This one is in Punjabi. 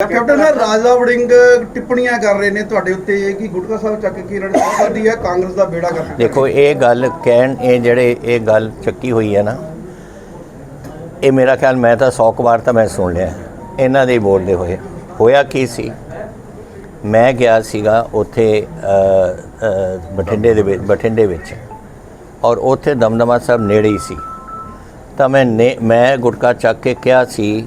ਕੈਪਟਨ ਰਾਜਾ ਵੜਿੰਗ ਟਿੱਪਣੀਆਂ ਕਰ ਰਹੇ ਨੇ ਤੁਹਾਡੇ ਉੱਤੇ ਕਿ ਗੁਟਕਾ ਸਾਹਿਬ ਚੱਕ ਕੇ ਰਣ ਕਰਦੀ ਹੈ, ਕਾਂਗਰਸ ਦਾ ਬੇੜਾ ਕਰ ਦੇਖੋ, ਇਹ ਗੱਲ ਕਹਿਣ, ਇਹ ਜਿਹੜੇ ਇਹ ਗੱਲ ਚੱਕੀ ਹੋਈ ਹੈ ਨਾ, ਇਹ ਮੇਰਾ ਖਿਆਲ ਮੈਂ ਤਾਂ 100 ਕੁ ਵਾਰ ਤਾਂ ਮੈਂ ਸੁਣ ਲਿਆ। ਇਹਨਾਂ ਦੇ ਬੋਲਦੇ ਹੋਏ। ਹੋਇਆ ਕੀ ਸੀ? ਮੈਂ ਗਿਆ ਸੀਗਾ ਉੱਥੇ ਬਠਿੰਡੇ ਦੇ ਵਿੱਚ, ਬਠਿੰਡੇ ਵਿੱਚ। ਔਰ ਉੱਥੇ ਦਮਦਮਾ ਸਾਹਿਬ ਨੇੜੇ ਹੀ ਸੀ। ਤਾਂ ਮੈਂ ਨੇ, ਮੈਂ ਗੁਟਕਾ ਚੱਕ ਕੇ ਕਿਹਾ ਸੀ